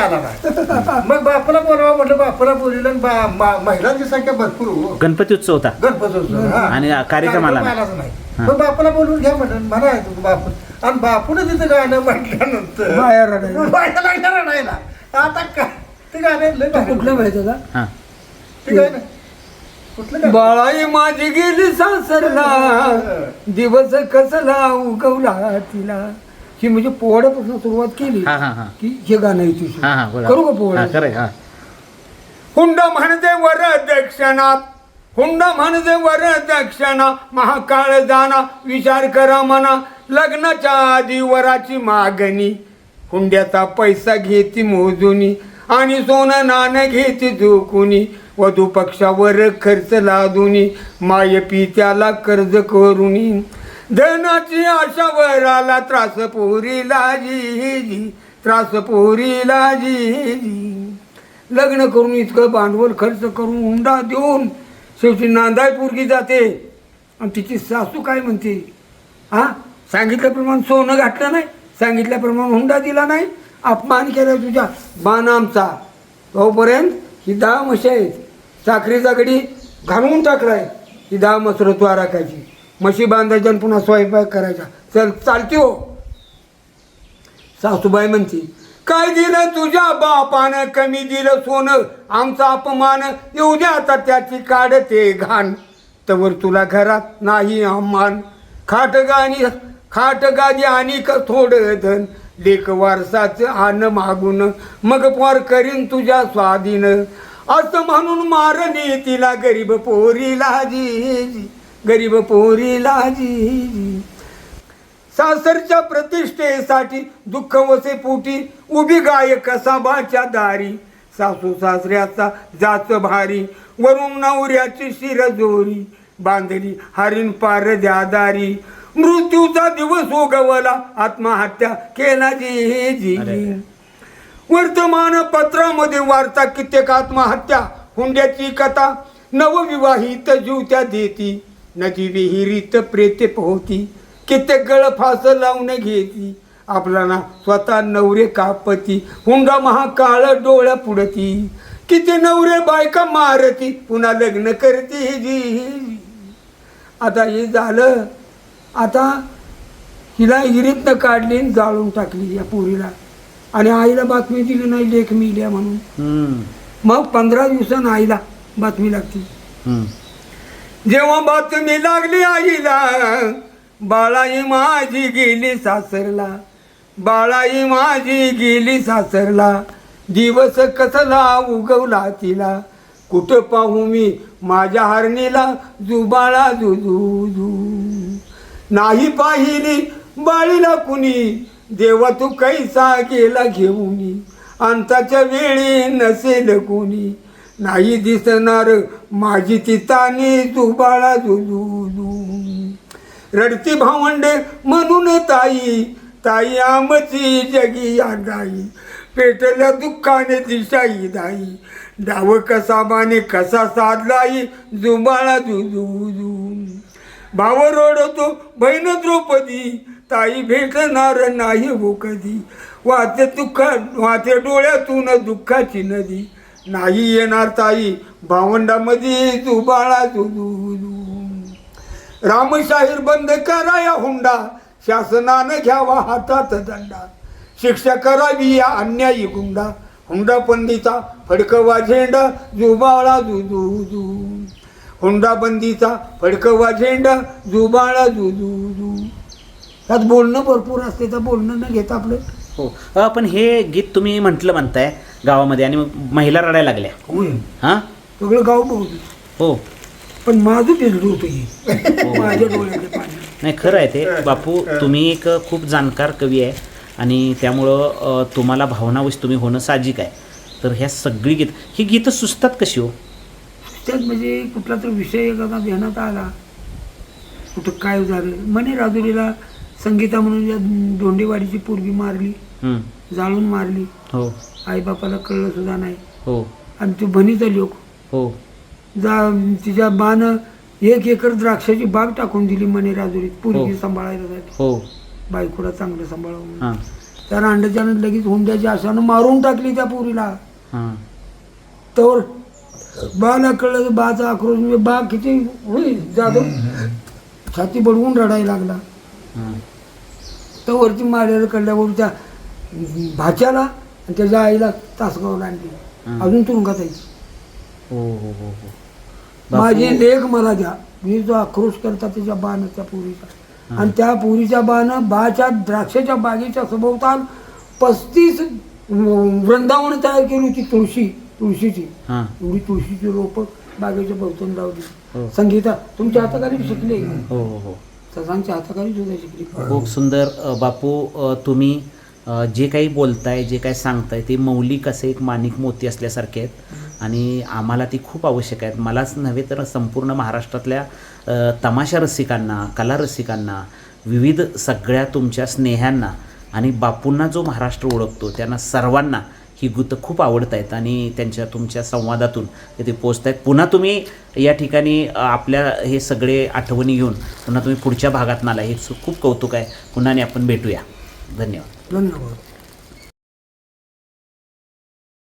आला नाही मग बापाला बोलवा म्हटलं बापाला बोलवलं आणि बा- मा- महिलांची संख्या भरपूर हो गणपती उत्सव होता गणपती उत्सव, हा. आणि कार्यक्रम आला नाही. आलाच नाही हा. मग बापाला बोलवून घ्या म्हणून म्हणायचं बापू आणि बापून तिथं गाणं म्हटल्यानंतर बाया रडायला. बाया लागल्या रडायला आता काय ते गाणं लय भारी. कुठलं माहिती का हा ते गाणं कुठलं गाणं? बाळाई माझी गेली सासरला दिवस कसला उगवला तिला ही म्हणजे पोवाड्यापासून सुरुवात केली हा हा हा. की हे गाणं येते हा हा बोला. करू का हा पोवाडा हा. हुंड म्हणते वर दक्षिणात हुंड म्हणते वर दक्षिणा महाकाळ जाना विचार करा म्हणा लग्नाच्या आधी वराची मागणी हुंड्याचा पैसा घेती मोजुनी आणि सोनं नाणं घेती झोकुनी वधू पक्षावर खर्च लादुनी माय पित्याला कर्ज करुनी. धनाची आशा आला त्रास पोरीला जी जी. त्रास पोरीला जी जी. लग्न करून इतकं भांडवल खर्च करून हुंडा देऊन शेवटी नांदाय पोरगी जाते. आणि तिची सासू काय म्हणते? हा? सांगितल्याप्रमाणे सोनं घातलं नाही सांगितल्याप्रमाणे हुंडा दिला नाही अपमान केला तुझ्या बाण आमचा तोपर्यंत ही दहा म्हशी आहेत साखरेचा गडी घालवून टाकलाय. ही दहा मसरं तू राखायची. म्हशी बांधायच्या आणि पुन्हा स्वयंपाक करायचा. चल चालते हो. सासूबाई म्हणते काय दिलं तुझ्या बापानं? कमी दिलं सोनं. आमचा अपमान. येऊ द्या आता त्याची काढते घाण. तवर तुला घरात नाही अम्मान खाट गाणी खाट गादी आणि क थोडं धन. लेख वारसाचं आण मागून. मग पार करीन तुझ्या स्वाधीन. असं म्हणून मारणे तिला गरीब पोरीला जी जी. गरीब पोरीला जी. जी. सासरच्या प्रतिष्ठेसाठी दुःख वसे पोटी उभी गाय कसाबाच्या दारी. सासू सासऱ्याचा जाच भारी वरून नवऱ्याची शिरजोरी बांधली हरिण पार द्यादारी मृत्यूचा दिवस उगवला आत्महत्या केला जी जी. अरे. वर्तमानपत्रामध्ये वार्ता कित्येक आत्महत्या हुंड्याची कथा नवविवाहित जीवत्या देती. नदी विहिरीत प्रेते पोहती. कित्येक गळ फास लावून घेती. आपला ना स्वतः नवरे कापती. हुंडा महाकाळ डोळ्या पुडती. किती नवरे बायका मारती. पुन्हा लग्न करते जी. आता हे झालं. आता हिला हिरीतनं काढली आणि जाळून टाकली या पोरीला. आणि आईला बातमी दिली नाही लेख मिल्या म्हणून. मग पंधरा दिवसानं आईला बातमी लागते. जेव्हा बातमी लागली आईला बाळाई माझी गेली सासरला. बाळाई माझी गेली सासरला. दिवस कसला उगवला तिला. कुठं पाहू मी माझ्या हरणीला जुबाळा जुजू जू. नाही पाहिली बाळीला कुणी देवा तू कैसा गेला घेऊनी. अंताच्या वेळी नसेल कुणी. नाही दिसणार माझी तितानी जुबाळा जुजू रडती भावंडे म्हणून ताई ताई आमची जगी गाई पेटल्या दुःखाने दिशाई दाई. डाव कसा माने कसा साधलाई जुबाळा जुजू भाव रडतो बहीण द्रौपदी ताई भेटणार नाही हो कधी. वाचे दुःख वाचे डोळ्यातून दुःखाची नदी. नाही येणार ताई. भावंडामध्ये जुबाळा जुजू रामशाहीर बंद करा या हुंडा. शासनानं घ्यावा हातात दंडा. शिक्षा करावी या अन्यायी गुंडा. हुंडा बंदीचा फडकवा झेंडा. जुबाळा जुजू हुंडा बंदीचा फडकवा झेंडा. जुबाळा जुजू त्यात बोलणं भरपूर असते तर बोलणं न घेता आपलं हो. पण हे गीत तुम्ही म्हटलं म्हणताय गावामध्ये आणि मग महिला रडायला लागल्या. होय. हा? सगळं गाव बघतो हो. पण माझं भिजलं होतं हे. माझ्या डोळ्याचे पाणी नाही खरं आहे ते. बापू तुम्ही एक खूप जाणकार कवी आहे आणि त्यामुळं अ, तुम्हाला भावनावश तुम्ही होणं साहजिक आहे. तर ह्या सगळी गीत ही गीतं सुचतात कशी हो? त्यात म्हणजे कुठला तर विषय एखादा ध्यानात आला कुठं काय झालं. म्हणे राजुरीला संगीता म्हणून या दोंडेवाडीची पोरगी मारली. हम्म, जाळून मारली. हो. आईबापाला कळलं सुद्धा नाही. हो. आणि ती भणीचा लोक. हो. जा तिच्या बाण एक एकर द्राक्षाची बाग टाकून दिली म्हणे राजुरीत. पोरगी हो. सांभाळायला हो. बायकोला चांगलं सांभाळून हां. त्या रांडच्यानं लगेच हुंड्याच्या आशानं मारून टाकली त्या पोरीला. हां. तर बाला कळलं तर बाचा आक्रोश म्हणजे बा किती होईल. जाधव. छाती बडवून रडायला लागला. तर वरती मारलेलं कळल्यावर त्या भाच्याला आणि त्याच्या आईला तासगावला आणली. अजून तुरुंगात आहे. हो हो हो माझी लेख मला द्या. मी जो आक्रोश करता त्याच्या बाण त्या पोरीचा आणि त्या पोरीच्या बानं बाच्या द्राक्षाच्या बागेच्या सभोवताल पस्तीस वृंदावन तयार केली होती तुळशी तुळशीची. एवढी तुळशीची रोपं बागेच्या भोवतून लावली. संगीता तुमच्या हाताखाली शिकले. हो हाताखाली खूप सुंदर अ, बापू अ, तुम्ही अ, जे काही बोलताय जे काही सांगताय ते मौलिक असे एक माणिक मोती असल्यासारखे आहेत. आणि आम्हाला ती खूप आवश्यक आहेत. मलाच नव्हे तर संपूर्ण महाराष्ट्रातल्या अ, तमाशा रसिकांना कला रसिकांना विविध सगळ्या तुमच्या स्नेहांना आणि बापूंना जो महाराष्ट्र ओळखतो त्यांना सर्वांना ही गीतं खूप आवडत आहेत आणि त्यांच्या तुमच्या संवादातून ते पोचत आहेत पुन्हा तुम्ही या ठिकाणी आपल्या हे सगळे आठवणी घेऊन पुन्हा तुम्ही पुढच्या भागात नाला हे खूप कौतुक आहे. पुन्हा आणि आपण भेटूया. धन्यवाद. धन्यवाद.